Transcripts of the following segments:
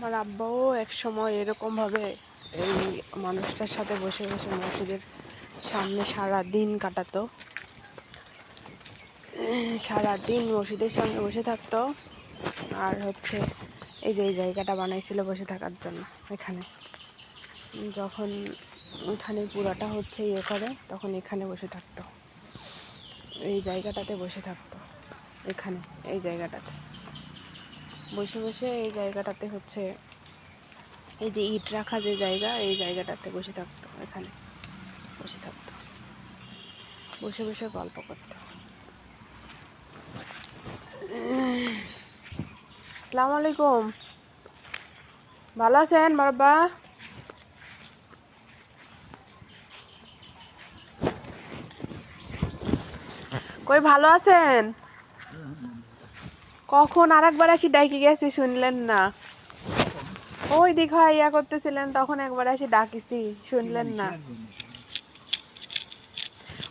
আমার আব্বাও এক সময় এরকমভাবে এই মানুষটার সাথে বসে বসে মসজিদের সামনে সারা দিন কাটাতো। সারা দিন মসজিদের সামনে বসে থাকতো আর হচ্ছে এই যে এই জায়গাটা বানাইছিল বসে থাকার জন্য এখানে। যখন এখানে পুরাটা হচ্ছে ইয়ে করে, তখন এখানে বসে থাকতো। এই জায়গাটাতে বসে থাকতো। এখানে, এই জায়গাটাতে। বসে বসে এই জায়গাটাতে হচ্ছে এই যে ইট রাখা যে জায়গা, এই জায়গাটাতে বসে থাকতো, এখানে বসে থাকতো। বসে বসে গল্প করতো। আসসালামু আলাইকুম। ভালো আছেন বাবা কই ভালো আছেন? কখন আর একবার আসি ডাকি গেছি শুনলেন না। ওই দিক হয় ইয়া করতেছিলেন তখন একবার আসি ডাকিছি শুনলেন না।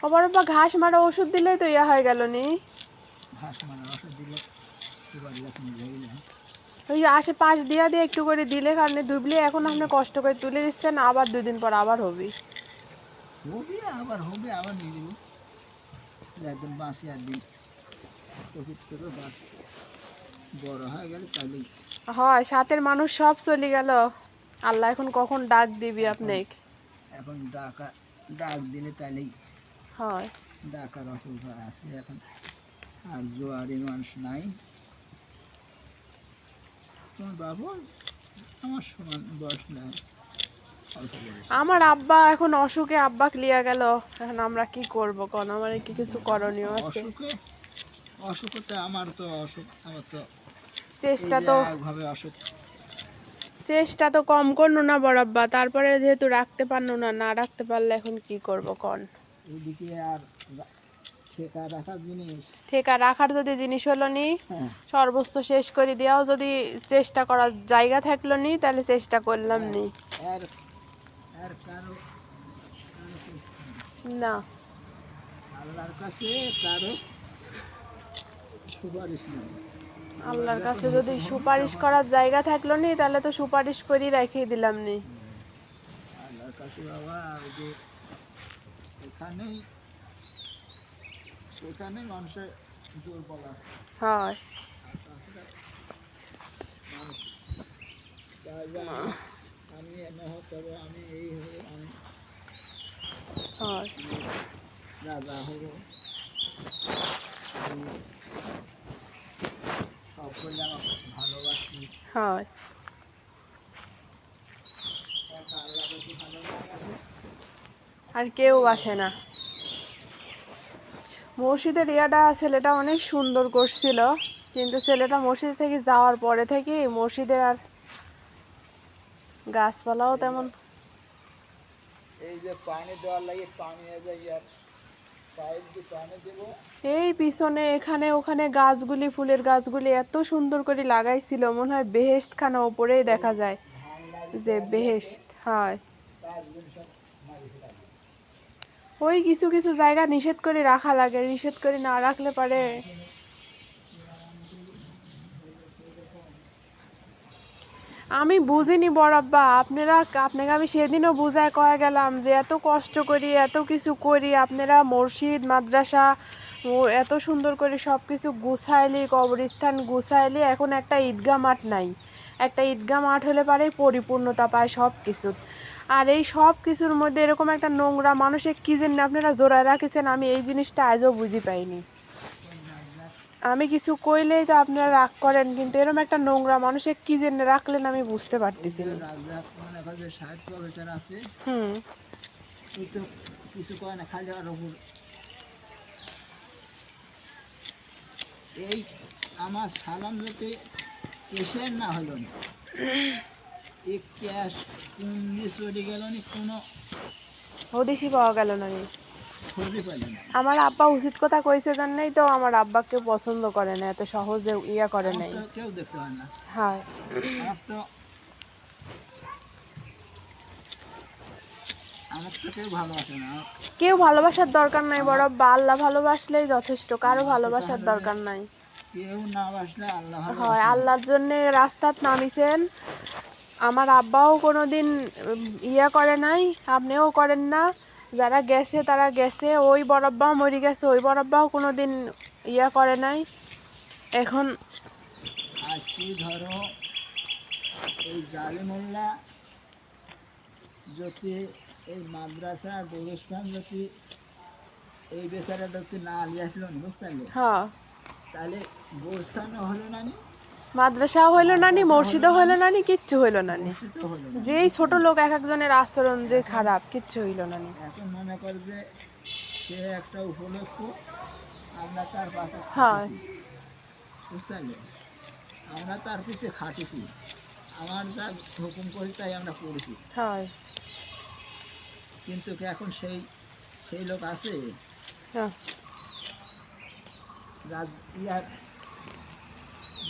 ও বড় বা ঘাস মারা ওষুধ দিলেই তো ইয়া হয়ে গেল নি। ঘাস ওষুধ দিলে মরে ওই আশেপাশ দিয়া দিয়ে একটু করে দিলে কারণে ডুবলে এখন আপনি কষ্ট করে তুলে দিচ্ছেন আবার দুদিন পর আবার হবে। হবে আবার হবে আবার নিয়ে দেবো একদিন বাঁচি একদিন বাস। বড় হয়ে গেলে তাহলেই হয় সাথের মানুষ সব চলে গেল। আল্লাহ এখন কখন ডাক দিবি আপনি? এখন ডাকা ডাক দিলে তাহলেই হয়। ডাকার আছে এখন। আর জোয়ারি মানুষ নাই। তোমার বাবু আমার সমান বয়স নাই। আমার আব্বা এখন অসুখে আব্বা ক্লিয়া গেল। এখন আমরা কি করব কোন? আমার কি কিছু করণীয় আছে? অসুখে অসুখতে আমার তো অসুখ আমার তো চেষ্টা তো একভাবে অসুখ। চেষ্টা তো কম করল না বড়াব্বা তারপরে যেহেতু রাখতে পারল না না রাখতে পারলে এখন কি করব কন? এদিকে আর ঠেকা রাখার জিনিস। ঠেকা রাখার যদি জিনিস হলো নি হ্যাঁ। সর্বোচ্চ শেষ করে দেওয়াও যদি চেষ্টা করার জায়গা থাকল নি তাহলে চেষ্টা করলাম নি। আর আর কারও। না। আল্লাহর কাছে কারও সুপারিশ নেই। আল্লাহর কাছে যদি সুপারিশ করার জায়গা থাকল নি তাহলে তো সুপারিশ করে রেখে দিলাম নি। আল্লাহর কাছে বাবা যে এখানেই এখানেই মানুষের দুর্বল হয়। আমি- এনে হতে আমি এই হব আমি হয়। রাজা হব আমি সব করলে আমার ভালোবাসি আর কেউ আসে না। মসজিদের ইয়াটা ছেলেটা অনেক সুন্দর করছিল, কিন্তু ছেলেটা মসজিদ থেকে যাওয়ার পরে থেকে মসজিদের আর গাছপালাও তেমন এই যে পানি দেওয়ার লাগে পানি এই পিছনে, এখানে, ওখানে গাছগুলি, ফুলের গাছগুলি এত সুন্দর করে লাগাইছিল, মনে হয় বেহেস্ট খানা ওপরেই দেখা যায় যে বেহেস্ট হয়। ওই কিছু কিছু জায়গা নিষেধ করে রাখা লাগে, নিষেধ করে না রাখলে পারে আমি বুঝিনি বড়াব্বা আপনারা, আপনাকে আমি সেদিনও বুঝায় কয়ে গেলাম যে এত কষ্ট করি, এত কিছু করি, আপনারা মসজিদ, মাদ্রাসা, ও এত সুন্দর করে সব কিছু গুছাইলি, কবরস্থান গুছাইলি, এখন একটা ঈদগাহ মাঠ নাই। একটা ঈদগাহ মাঠ হলে পারে পরিপূর্ণতা পায় সব কিছু আর এই সব কিছুর মধ্যে এরকম একটা নোংরা মানুষের কী জন্য আপনারা জোড়ায় রাখেছেন, আমি এই জিনিসটা আজও বুঝি পাইনি। আমি কিছু কইলেই তো আপনারা রাগ করেন কিন্তু এরকম একটা নোংরা মানুষের কি জন্য রাখলেন আমি বুঝতে পারতেছি না। হুম। এই কিছু করে না খালি আর এই আমার সালাম যেতে এসে না হলো না। এই ক্যাশ কোন দিয়ে চলে গেল না কোনো হদিসই পাওয়া গেল না। আমার আব্বা উচিত কথা কইছে জানলেই তো আমার আব্বাকে পছন্দ করে না এত সহজে ইয়া করে নাই। কেউ দেখতে পারে না। হ্যাঁ। কেউ ভালোবাসার দরকার নাই বড় আব্বা। আল্লাহ ভালোবাসলেই যথেষ্ট কারও ভালোবাসার দরকার নাই। হয় আল্লাহর জন্য রাস্তাত নামিছেন। আমার আব্বাও কোনোদিন ইয়া করে নাই আপনিও করেন না। যারা গেছে তারা গেছে ওই বরব্বাও মরে গেছে ওই বরব্বাও কোনো দিন ইয়া করে নাই। এখন আজকে ধরো এই জালেমুল্লা যদি এই মাদ্রাসা গোরস্থান যদি এই বেচারাটা যদি না নিয়ে আসলো বুঝতে পারলে? হ্যাঁ। তাহলে গোরস্থানও হলো না? নি মাদ্রাসাও হইল না নি মসজিদও হইল না নি কিচ্ছু হইল না নি। যেই ছোট লোক এক একজনের আচরণ যে খারাপ কিচ্ছু হইল না নি। এখন মনে কর যে সে একটা উপলক্ষ আমরা তার পাশে হ্যাঁ। খাটিছি। বুঝতে পারলে আমরা তার পিছে খাটিছি। আমার যা হুকুম করি তাই আমরা করেছি। হয়। কিন্তু কি এখন সেই সেই লোক আছে? হ্যাঁ। রাজ ইয়ার